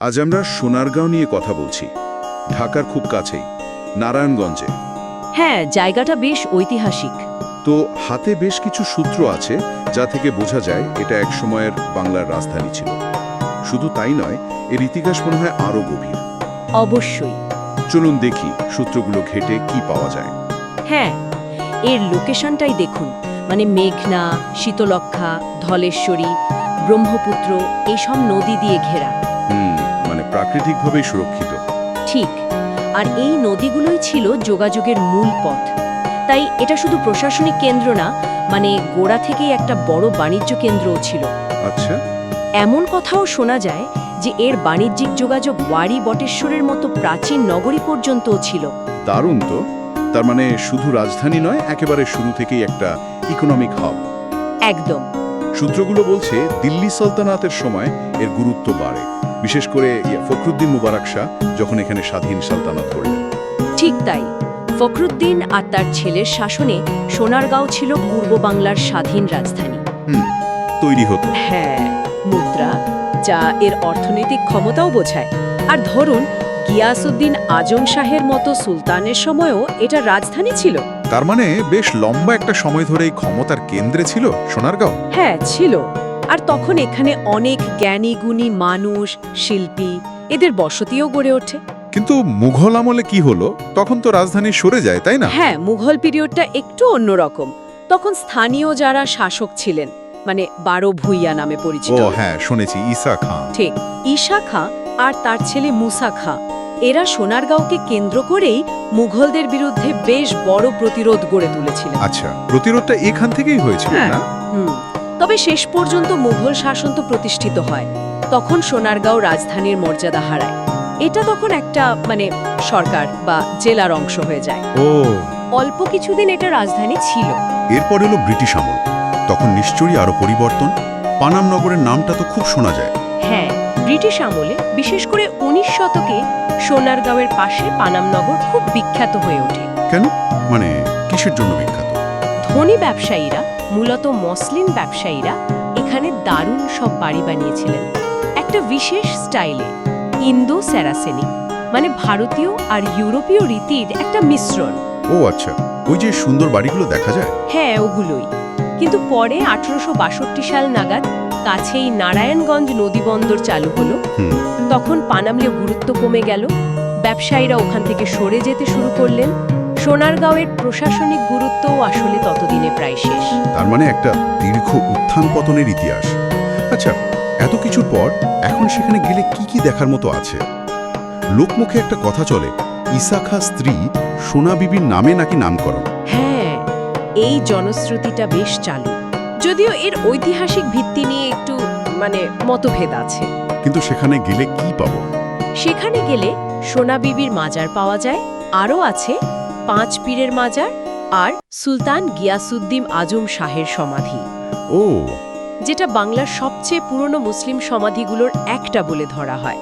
আজ আমরা সোনারগাঁও নিয়ে কথা বলছি। ঢাকার খুব কাছেই নারায়ণগঞ্জে। হ্যাঁ জায়গাটা বেশ ঐতিহাসিক। তো হাতে বেশ কিছু সূত্র আছে যা থেকে বোঝা যায় এটা এক সময়ের বাংলার রাজধানী ছিল। শুধু তাই নয় এর ইতিহাস মনে হয় আরও গভীর। অবশ্যই। চলুন দেখি সূত্রগুলো ঘেটে কি পাওয়া যায়। হ্যাঁ এর লোকেশনটাই দেখুন। মানে মেঘনা শীতলক্ষা ধলেশ্বরী ব্রহ্মপুত্র এসব নদী দিয়ে ঘেরা। হুম মানে প্রাকৃতিকভাবেই সুরক্ষিত। ঠিক। আর এই নদীগুলোই ছিল যোগাযোগের মূল পথ। তাই এটা শুধু প্রশাসনিক কেন্দ্র না মানে গোড়া থেকেই একটা বড় বাণিজ্য কেন্দ্রও ছিল। আচ্ছা। এমন কথাও শোনা যায় যে এর বাণিজ্যিক যোগাযোগ ওয়ারি বটেশ্বরের মতো প্রাচীন নগরী পর্যন্তও ছিল। দারুণ তো। তার মানে শুধু রাজধানী নয় একেবারে শুরু থেকেই একটা ইকোনমিক হাব একদম। সূত্রগুলো বলছে দিল্লি সালতানাতের সময় এর গুরুত্ব বাড়ে। বিশেষ করে ফখরুদ্দিন মুবারক শাহ যখন এখানে স্বাধীন সালতানাত করলেন। ঠিক তাই। ফখরুদ্দিন আর তার ছেলের শাসনে সোনারগাঁও ছিল পূর্ব বাংলার স্বাধীন রাজধানী। তৈরি হতো। হ্যাঁ মুদ্রা যা এর অর্থনৈতিক ক্ষমতাও বোঝায়। আর ধরুন গিয়াসুদ্দিন আজম শাহের মতো সুলতানের সময়ও এটা রাজধানী ছিল। তার মানে বেশ লম্বা একটা সময় ধরে এই ক্ষমতার কেন্দ্রে ছিল সোনারগাঁও? হ্যাঁ ছিল। আর তখন এখানে অনেক জ্ঞানী গুণী মানুষ শিল্পী এদের বসতিও গড়ে ওঠে। কিন্তু মুঘল আমলে কি হলো? তখন তো রাজধানী সরে যায় তাই না? হ্যাঁ মুঘল পিরিয়ডটা একটু অন্যরকম তখন স্থানীয় যারা শাসক ছিলেন মানে বারো ভুইয়া নামে ও পরিচিত হ্যাঁ শুনেছি ঈসা খান। ঠিক। ঈশা খাঁ আর তার ছেলে মুসা খাঁ এরা সোনারগাঁওকে কেন্দ্র করেই মুঘলদের বিরুদ্ধে বেশ বড় প্রতিরোধ গড়ে তুলেছিলেন। আচ্ছা প্রতিরোধটা এখান থেকেই হয়েছিল হ্যাঁ। না? হুম। তবে শেষ পর্যন্ত মুঘল শাসন তো প্রতিষ্ঠিত হয়। তখন সোনারগাঁও রাজধানীর মর্যাদা হারায়। এটা তখন একটা মানে সরকার বা জেলার অংশ হয়ে যায়। ও। অল্প কিছুদিন এটা রাজধানী ছিল। এরপর এলো ব্রিটিশ আমল। তখন নিশ্চয়ই আরও পরিবর্তন। পানাম নগরের নামটা তো খুব শোনা যায়। হ্যাঁ ব্রিটিশ আমলে বিশেষ করে উনিশ শতকে সোনারগাঁওয়ের পাশে পানামনগর খুব বিখ্যাত হয়ে ওঠে। কেন? মানে কিসের জন্য বিখ্যাত? ধনী ব্যবসায়ীরা মূলত মসলিন ব্যবসায়ীরা এখানে দারুণ সব বাড়ি বানিয়েছিলেন। একটা বিশেষ স্টাইলে ইন্দো স্যারাসেনিক মানে ভারতীয় আর ইউরোপীয় রীতির একটা মিশ্রণ। ও আচ্ছা ওই যে সুন্দর বাড়িগুলো দেখা যায়? হ্যাঁ ওগুলোই। কিন্তু পরে আঠারোশো সাল নাগাদ কাছেই নারায়ণগঞ্জ নদীবন্দর চালু হলো। তখন পানামলে গুরুত্ব কমে গেল। ব্যবসায়ীরা ওখান থেকে সরে যেতে শুরু করলেন। সোনারগাঁওয়ের প্রশাসনিক গুরুত্বও আসলে ততদিনে প্রায় শেষ। তার মানে একটা দীর্ঘ উত্থান পতনের ইতিহাস। আচ্ছা এত কিছুর পর এখন সেখানে গেলে কি কি দেখার মতো আছে? লোকমুখে একটা কথা চলে ইসাখা স্ত্রী সোনা বিবির নামে নাকি নামকরণ? হ্যাঁ এই জনশ্রুতিটা বেশ চালু। যদিও এর ঐতিহাসিক ভিত্তি নিয়ে একটু মানে মতভেদ আছে। কিন্তু সেখানে গেলে কি পাবো? সেখানে গেলে সোনা বিবির মাজার পাওয়া যায় আরও আছে পাঁচ পীরের মাজার আর সুলতান গিয়াসুদ্দিন আজম শাহের সমাধি। ও। যেটা বাংলার সবচেয়ে পুরনো মুসলিম সমাধিগুলোর একটা বলে ধরা হয়।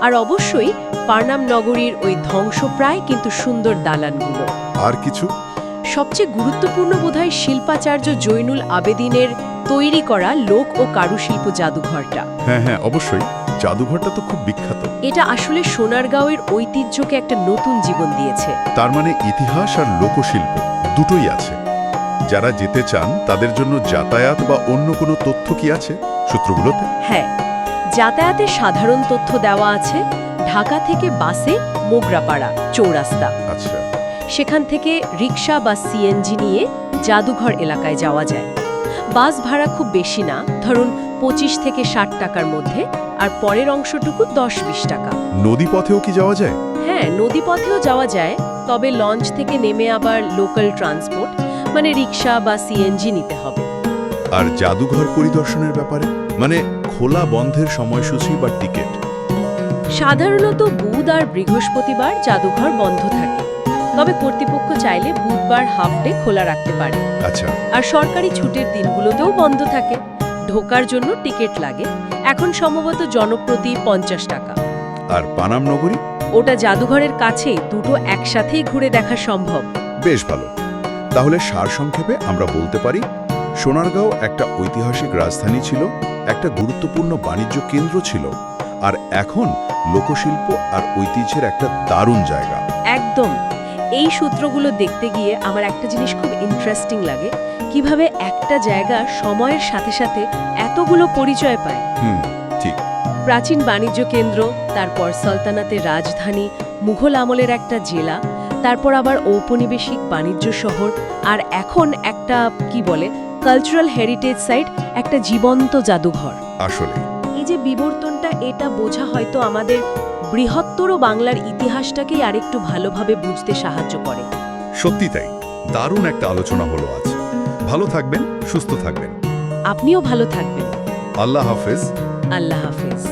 আর অবশ্যই পার্নাম নগরীর ওই ধ্বংসপ্রায় কিন্তু সুন্দর দালানগুলো। আর কিছু? সবচেয়ে গুরুত্বপূর্ণ বোধহয় শিল্পাচার্য জৈনুল আবেদিনের তৈরি করা লোক ও কারুশিল্প জাদুঘরটা। হ্যাঁ হ্যাঁ অবশ্যই। জাদুঘরটা তো খুব বিখ্যাত। এটা আসলে সোনারগাঁওয়ের ঐতিহ্যকে একটা নতুন জীবন দিয়েছে। তার মানে ইতিহাস আর লোকশিল্প দুটোই আছে। যারা যেতে চান তাদের জন্য যাতায়াত বা অন্য কোনো তথ্য কি আছে সূত্রগুলোতে? হ্যাঁ যাতায়াতের সাধারণ তথ্য দেওয়া আছে ঢাকা থেকে বাসে মোগরাপাড়া চৌরাস্তা। আচ্ছা। সেখান থেকে রিক্সা বা সিএনজি নিয়ে জাদুঘর এলাকায় যাওয়া যায়। বাস ভাড়া খুব বেশি না ধরুন পঁচিশ থেকে ষাট টাকার মধ্যে আর পরের অংশটুকু দশ বিশ টাকা। নদীপথেও কি যাওয়া যায়? হ্যাঁ নদীপথেও যাওয়া যায় তবে লঞ্চ থেকে নেমে আবার লোকাল ট্রান্সপোর্ট মানে রিক্সা বা সিএনজি নিতে হবে। আর জাদুঘর পরিদর্শনের ব্যাপারে? মানে খোলা বন্ধের সময়সূচি বা টিকিট? সাধারণত বুধ আর বৃহস্পতিবার জাদুঘর বন্ধ থাকে। তবে কর্তৃপক্ষ চাইলে বুধবার হাফ ডে খোলা রাখতে পারে। আচ্ছা। আর সরকারি ছুটির দিনগুলোতেও বন্ধ থাকে। ঢোকার জন্য টিকিট লাগে। এখন সম্ভবত জনপ্রতি পঞ্চাশ টাকা। আর পানাম নগরী? ওটা জাদুঘরের কাছেই দুটো একসাথেই ঘুরে দেখা সম্ভব। বেশ ভালো। তাহলে সারসংক্ষেপে আমরা বলতে পারি সোনারগাঁও একটা ঐতিহাসিক রাজধানী ছিল একটা গুরুত্বপূর্ণ বাণিজ্য কেন্দ্র ছিল আর এখন লোকশিল্প আর ঐতিহ্যের একটা দারুণ জায়গা। একদম। এই সূত্রগুলো দেখতে গিয়ে আমার একটা জিনিস খুব ইন্টারেস্টিং লাগে। কীভাবে একটা জায়গা সময়ের সাথে সাথে এতগুলো পরিচয় পায়। ঠিক। প্রাচীন বাণিজ্য কেন্দ্র তারপর সালতানাতের রাজধানী মুঘল আমলের একটা জেলা তারপর আবার ঔপনিবেশিক বাণিজ্য শহর আর এখন একটা কি বলে কালচারাল হেরিটেজ সাইট একটা জীবন্ত জাদুঘর। আসলে। এই যে বিবর্তনটা এটা বোঝা হয়তো আমাদের বৃহত্তর বাংলার ইতিহাসটাকেই আরেকটু ভালোভাবে বুঝতে সাহায্য করে। সত্যি তাই। দারুণ একটা আলোচনা হলো আজ। ভালো থাকবেন সুস্থ থাকবেন। আপনিও ভালো থাকবেন। আল্লাহ হাফেজ। আল্লাহ হাফেজ।